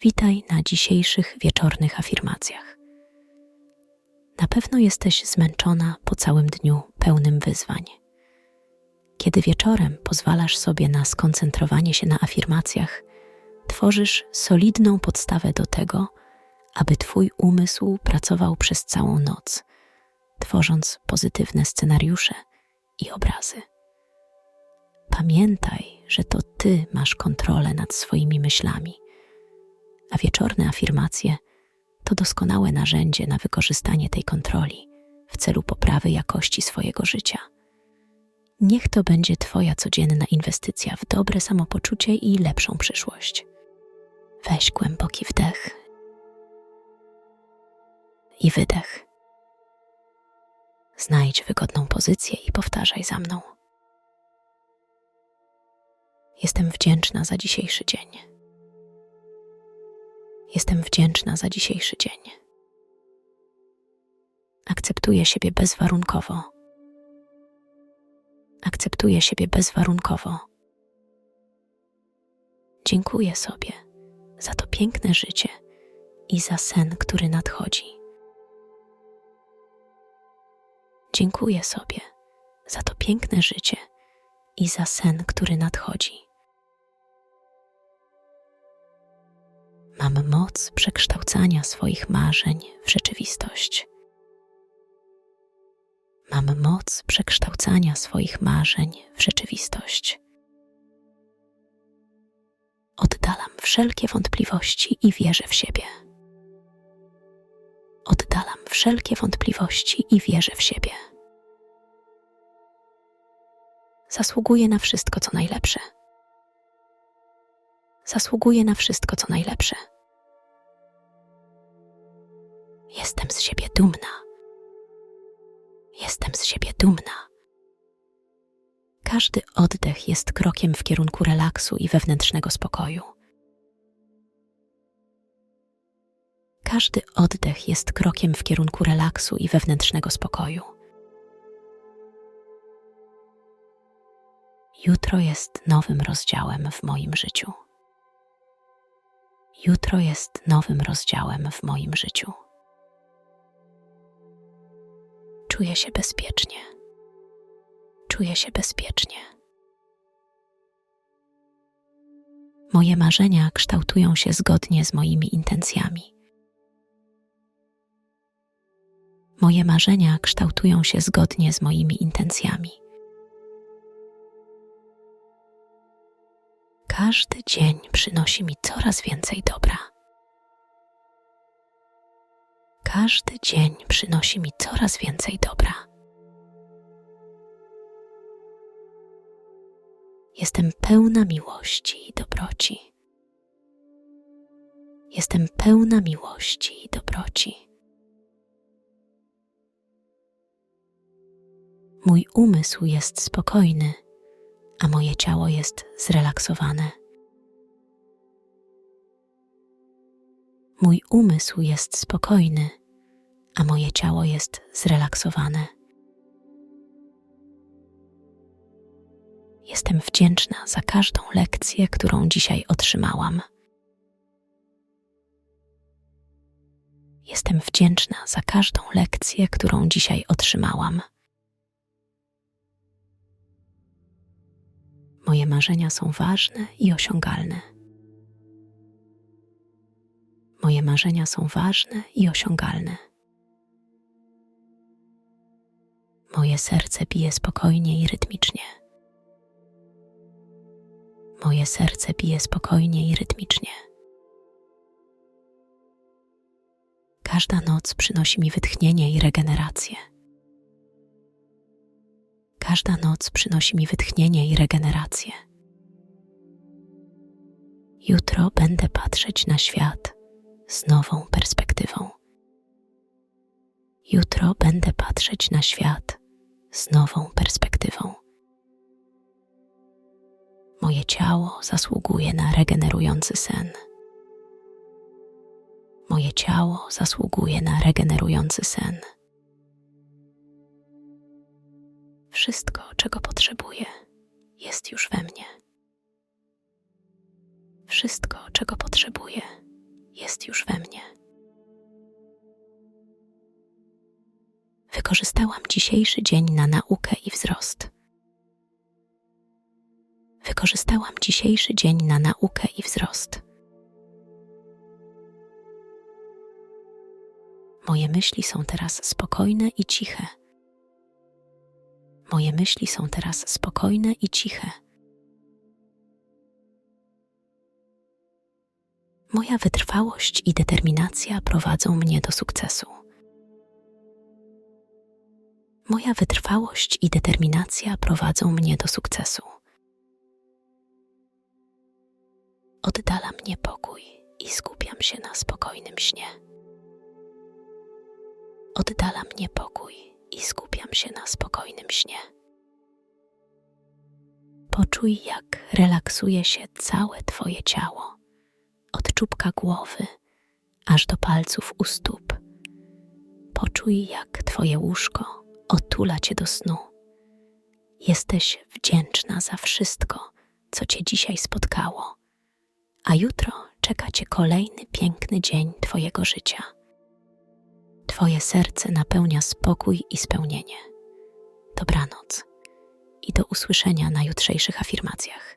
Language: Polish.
Witaj na dzisiejszych wieczornych afirmacjach. Na pewno jesteś zmęczona po całym dniu pełnym wyzwań. Kiedy wieczorem pozwalasz sobie na skoncentrowanie się na afirmacjach, tworzysz solidną podstawę do tego, aby Twój umysł pracował przez całą noc, tworząc pozytywne scenariusze i obrazy. Pamiętaj, że to Ty masz kontrolę nad swoimi myślami, a wieczorne afirmacje to doskonałe narzędzie na wykorzystanie tej kontroli w celu poprawy jakości swojego życia. Niech to będzie Twoja codzienna inwestycja w dobre samopoczucie i lepszą przyszłość. Weź głęboki wdech i wydech. Znajdź wygodną pozycję i powtarzaj za mną. Jestem wdzięczna za dzisiejszy dzień. Jestem wdzięczna za dzisiejszy dzień. Akceptuję siebie bezwarunkowo. Akceptuję siebie bezwarunkowo. Dziękuję sobie za to piękne życie i za sen, który nadchodzi. Dziękuję sobie za to piękne życie i za sen, który nadchodzi. Mam moc przekształcania swoich marzeń w rzeczywistość. Mam moc przekształcania swoich marzeń w rzeczywistość. Oddalam wszelkie wątpliwości i wierzę w siebie. Oddalam wszelkie wątpliwości i wierzę w siebie. Zasługuję na wszystko, co najlepsze. Zasługuję na wszystko, co najlepsze. Jestem z siebie dumna. Jestem z siebie dumna. Każdy oddech jest krokiem w kierunku relaksu i wewnętrznego spokoju. Każdy oddech jest krokiem w kierunku relaksu i wewnętrznego spokoju. Jutro jest nowym rozdziałem w moim życiu. Jutro jest nowym rozdziałem w moim życiu. Czuję się bezpiecznie. Czuję się bezpiecznie. Moje marzenia kształtują się zgodnie z moimi intencjami. Moje marzenia kształtują się zgodnie z moimi intencjami. Każdy dzień przynosi mi coraz więcej dobra. Każdy dzień przynosi mi coraz więcej dobra. Jestem pełna miłości i dobroci. Jestem pełna miłości i dobroci. Mój umysł jest spokojny, moje ciało jest zrelaksowane. Mój umysł jest spokojny, a moje ciało jest zrelaksowane. Jestem wdzięczna za każdą lekcję, którą dzisiaj otrzymałam. Jestem wdzięczna za każdą lekcję, którą dzisiaj otrzymałam. Moje marzenia są ważne i osiągalne. Moje marzenia są ważne i osiągalne. Moje serce bije spokojnie i rytmicznie. Moje serce bije spokojnie i rytmicznie. Każda noc przynosi mi wytchnienie i regenerację. Każda noc przynosi mi wytchnienie i regenerację. Jutro będę patrzeć na świat z nową perspektywą. Jutro będę patrzeć na świat z nową perspektywą. Moje ciało zasługuje na regenerujący sen. Moje ciało zasługuje na regenerujący sen. Wszystko, czego potrzebuję, jest już we mnie. Wszystko, czego potrzebuję, jest już we mnie. Wykorzystałam dzisiejszy dzień na naukę i wzrost. Wykorzystałam dzisiejszy dzień na naukę i wzrost. Moje myśli są teraz spokojne i ciche. Moje myśli są teraz spokojne i ciche. Moja wytrwałość i determinacja prowadzą mnie do sukcesu. Moja wytrwałość i determinacja prowadzą mnie do sukcesu. Oddala mnie pokój i skupiam się na spokojnym śnie. Oddala mnie pokój i skupiam się na spokojnym śnie. Poczuj, jak relaksuje się całe Twoje ciało, od czubka głowy aż do palców u stóp. Poczuj, jak Twoje łóżko otula Cię do snu. Jesteś wdzięczna za wszystko, co Cię dzisiaj spotkało, a jutro czeka Cię kolejny piękny dzień Twojego życia. Twoje serce napełnia spokój i spełnienie. Dobranoc i do usłyszenia na jutrzejszych afirmacjach.